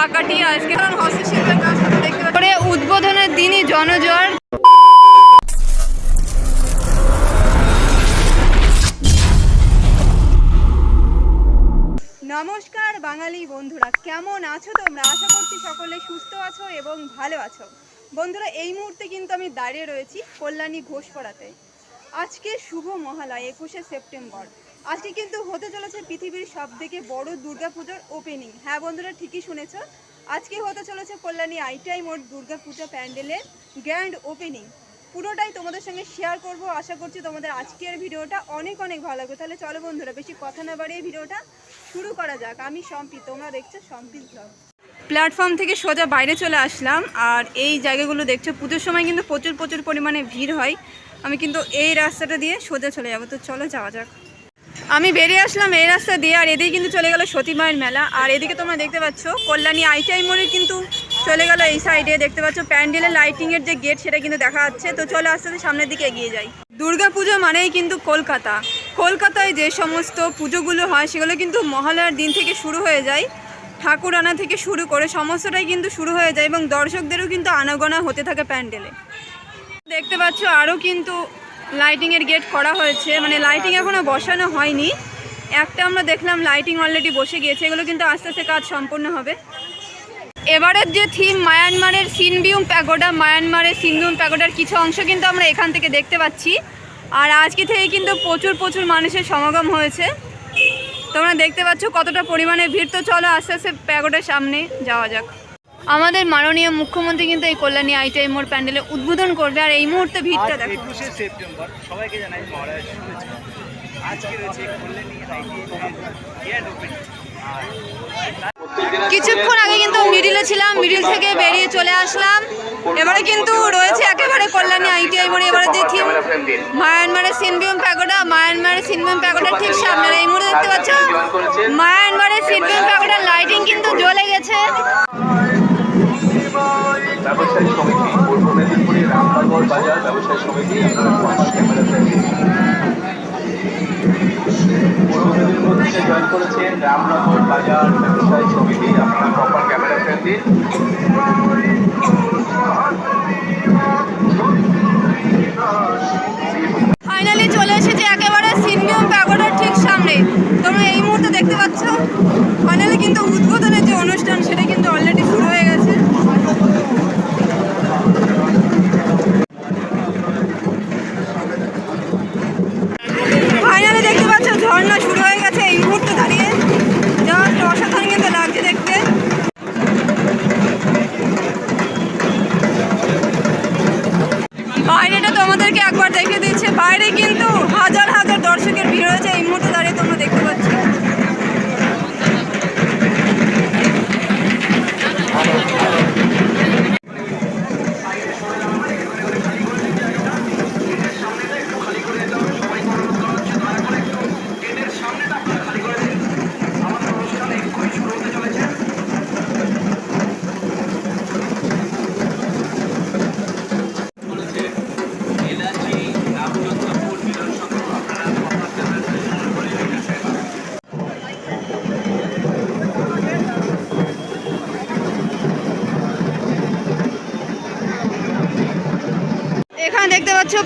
ফাঁকাটি আজকে কারণ হস্তশিল্পের কাজ দেখতে পরে উদ্বোধনের দিনই জনজোয়ার। নমস্কার বাঙালি বন্ধুরা কেমন আছো তোমরা? আশা করছি সকলে সুস্থ আছো এবং ভালো আছো। বন্ধুরা এই মুহূর্তে কিন্তু আমি দাঁড়িয়ে রয়েছি কল্যাণী ঘোষপাড়াতে আজকে শুভ মহালয় একুশে সেপ্টেম্বর। আজকে কিন্তু হতে চলেছে পৃথিবীর সব থেকে বড় দুর্গাপুজোর ওপেনিং হ্যাঁ বন্ধুরা, ঠিকই শুনেছ। আজকে হতে চলেছে কল্যাণী আইটাই মোট দুর্গাপূজা প্যান্ডেলের গ্র্যান্ড ওপেনিং পুরোটাই তোমাদের সঙ্গে শেয়ার করব। আশা করছি তোমাদের আজকের ভিডিওটা অনেক অনেক ভালো লাগবে। তাহলে চলো বন্ধুরা, বেশি কথা না বাড়িয়ে ভিডিওটা শুরু করা যাক। আমি সম্পি, তোমরা দেখছ সম্পিত ব্লগ প্ল্যাটফর্ম থেকে সোজা বাইরে চলে আসলাম আর এই জায়গাগুলো দেখছ। পুজোর সময় কিন্তু প্রচুর প্রচুর পরিমাণে ভিড় হয়। আমি কিন্তু এই রাস্তাটা দিয়ে সোজা চলে যাব। তো চলো যাওয়া যাক। আমি বেরিয়ে আসলাম এই রাস্তা দিয়ে, আর এদিকে কিন্তু চলে গেল সতী মায়ের মেলা। আর এদিকে তোমরা দেখতে পাচ্ছ, কল্যাণী আইটিআই মোড়ে কিন্তু চলে গেল এই সাইডে দেখতে পাচ্ছ প্যান্ডেলের লাইটিংয়ের যে গেট সেটা কিন্তু দেখা যাচ্ছে। তো চলো আস্তে আস্তে সামনের দিকে এগিয়ে যাই। দুর্গা পুজো মানেই কিন্তু কলকাতা। কলকাতায় যে সমস্ত পুজোগুলো হয়, সেগুলো কিন্তু মহালয়ার দিন থেকে শুরু হয়ে যায়। ঠাকুর আনা থেকে শুরু করে সমস্তটাই কিন্তু শুরু হয়ে যায় এবং দর্শকদেরও কিন্তু আনাগোনা হতে থাকে প্যান্ডেলে। দেখতে পাচ্ছ, আরও কিন্তু লাইটিংয়ের গেট করা হয়েছে। মানে লাইটিং এখনও বসানো হয়নি। একটা আমরা দেখলাম লাইটিং অলরেডি বসে গিয়েছে। এগুলো কিন্তু আস্তে আস্তে কাজ সম্পূর্ণ হবে। এবারের যে থিম মায়ানমারের সিনবিউম প্যাগোডা মায়ানমারের সিনবিউম প্যাগোডার কিছু অংশ কিন্তু আমরা এখান থেকে দেখতে পাচ্ছি। আর আজকে থেকে কিন্তু প্রচুর প্রচুর মানুষের সমাগম হয়েছে। তোমরা দেখতে পাচ্ছ কতটা পরিমাণে ভিড়। তো চলো আস্তে আস্তে প্যাগোডার সামনে যাওয়া যাক। আমাদের মাননীয় মুখ্যমন্ত্রী কিন্তু এই কল্যাণী আইটিআই মোড় প্যান্ডেলে উদ্বোধন করবে আর এই মুহূর্তে ভিড়টা দেখো একুশে সেপ্টেম্বর সবাইকে জানাই আজকে রয়েছে কল্যাণী আইটিআই গ্র্যান্ড ওপেনিং আর কিছুক্ষণ আগে কিন্তু মিডিলে ছিলাম মিডিল থেকে বেরিয়ে চলে আসলাম। এবারে কিন্তু রয়েছে একেবারে কল্যাণী আইটিআই মোড়ে। এবারে যে থিম মায়ানমারের সিনবিউম প্যাগোডা মায়ানমারের সিনবিউম প্যাগোডার ঠিক সামনে। এই মুহূর্তে দেখতে পাচ্ছ মায়ানমারের সিনবিউম প্যাগোডার লাইটিং কিন্তু জ্বলে গেছে। ফাইনালি চলে এসেছে একেবারে সিনবিউম প্যাগোডার ঠিক সামনে। তোমরা এই মুহূর্তে দেখতে পাচ্ছ ফাইনালি কিন্তু উদ্বোধনের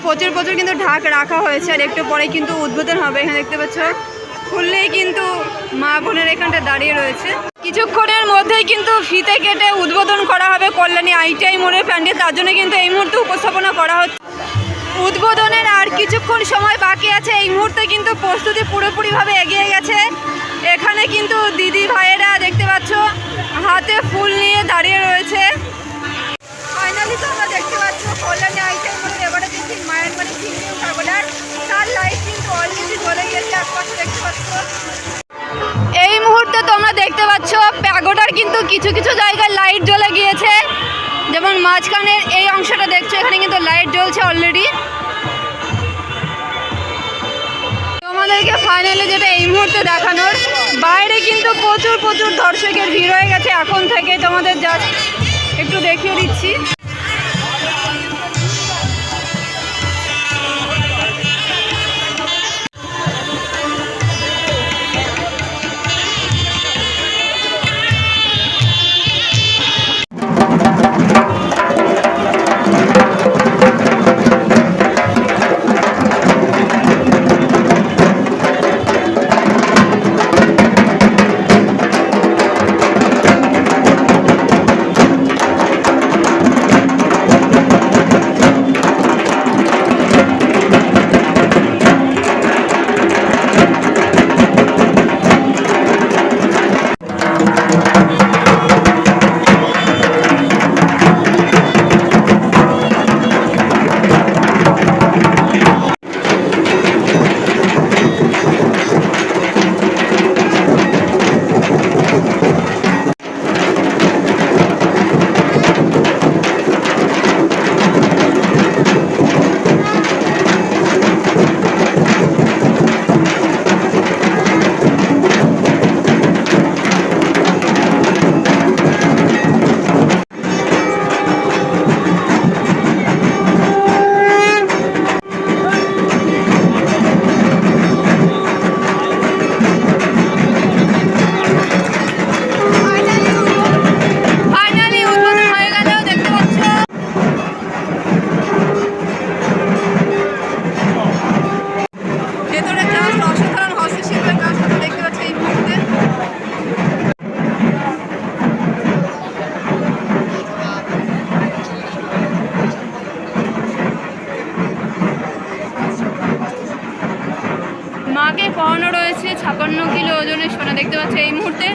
প্রচুর প্রচুর কিন্তু ঢাক রাখা হয়েছে আর একটু পরে কিন্তু উদ্বোধন হবে। এখানে দেখতে পাচ্ছ, খুললেই কিন্তু মা বোনের এখানটা দাঁড়িয়ে রয়েছে। কিছুক্ষণের মধ্যেই কিন্তু ফিতে কেটে উদ্বোধন করা হবে কল্যাণী আইটিআই মোড়ের প্যান্ডেল তার জন্য কিন্তু এই মুহূর্তে উপস্থাপনা করা হচ্ছে। উদ্বোধনের আর কিছুক্ষণ সময় বাকি আছে। এই মুহূর্তে কিন্তু প্রস্তুতি পুরোপুরিভাবে এগিয়ে গেছে। এখানে কিন্তু দিদি ভাইয়েরা দেখতে পাচ্ছ, হাতে ফুল নিয়ে প্যাগোডার কিন্তু কিছু কিছু জায়গায় লাইট জ্বলে গিয়েছে। যেমন মাঝখানের এই অংশটা দেখছ, এখানে কিন্তু লাইট জ্বলছে অলরেডি তোমাদেরকে ফাইনালি যেটা এই মুহূর্তে দেখানোর, বাইরে কিন্তু প্রচুর প্রচুর দর্শকের ভিড় হয়ে গেছে। এখন থেকে তোমাদের যা একটু দেখিয়ে দিচ্ছি। মাকে পড়ানো রয়েছে, ছাপান্ন কিলো ওজনের সোনা দেখতে পাচ্ছি এই মুহূর্তে।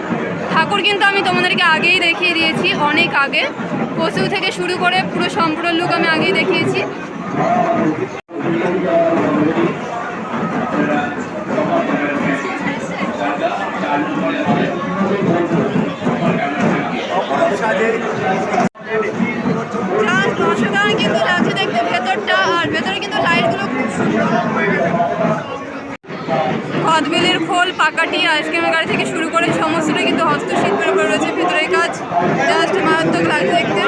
ঠাকুর কিন্তু আমি তোমাদেরকে আগেই দেখিয়ে দিয়েছি, অনেক আগে। পশু থেকে শুরু করে পুরো সম্পূর্ণ লুক আমি আগেই দেখিয়েছি। পাকাটি আইসক্রিমের গাড়ি থেকে শুরু করে সমস্তটাই কিন্তু হস্তশিল্পের উপর রয়েছে। ভিতরে কাজ জাস্ট মারাত্মক লাগছে দেখতে।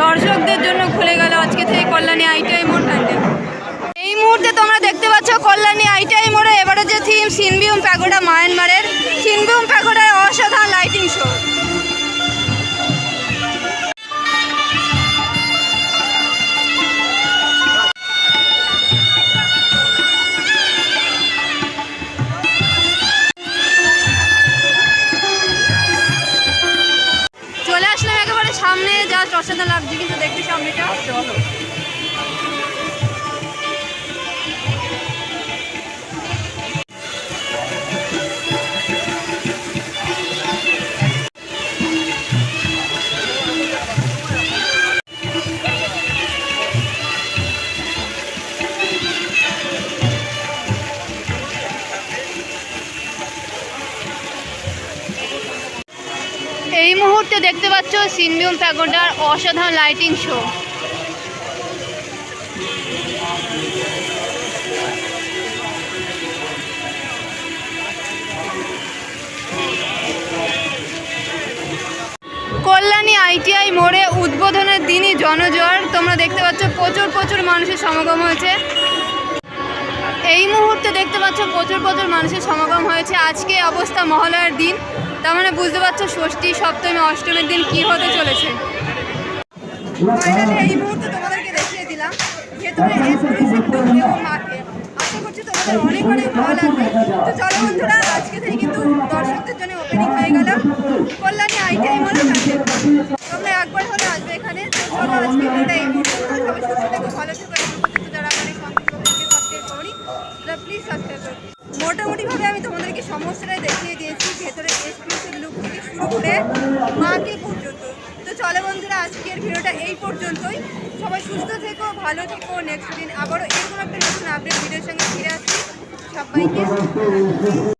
দর্শকদের জন্য খুলে গেল আজকে থেকে কল্যাণী আইটিআই মোড় এই মুহূর্তে তোমরা দেখতে পাচ্ছ Kalyani ITI theme Hsinbyume pagoda মায়ানমারের সিনবিউম প্যাগোডার অসাধারণ লাইটিং শো চলে আসলাম একেবারে সামনে যা অসাধারণ লাগছে কিন্তু দেখতে সামনেটা। এই মুহূর্তে দেখতে পাচ্ছ সিনবিউম প্যাগোডার অসাধারণ লাইটিং শো। কল্যাণী আইটিআই মোড়ে উদ্বোধনের দিনই জনজোয়ার। তোমরা দেখতে পাচ্ছ প্রচুর প্রচুর মানুষের সমাগম হয়েছে। এই মুহূর্তে দেখতে পাচ্ছ প্রচুর প্রচুর মানুষের সমাগম হয়েছে। আজকে অবস্থা মহালয়ার দিন। তার মানে বুঝতে পারছ, ষষ্ঠী, সপ্তমী, অষ্টমীর দিন কি হতে চলেছে? এই মুহূর্তে তোমাদেরকে দিলাম আশা করছি তোমাদের অনেক আজকে কিন্তু দর্শকদের জন্য তোমরা একবার হলে এখানে। প্লিজ মোটামুটিভাবে আমি তোমাদেরকে সমস্যাটা দেখিয়ে দিয়েছি, ভেতরে এক্সক্লুসিভ লুক থেকে শুরু করে মাকে পর্যন্ত। তো চলো বন্ধুরা, আজকের ভিডিওটা এই পর্যন্তই। সবাই সুস্থ থেকো, ভালো থেকো নেক্সট দিন আবারও এরকম একটা নতুন আপডেট ভিডিওর সঙ্গে ফিরে আসছি। সবাইকে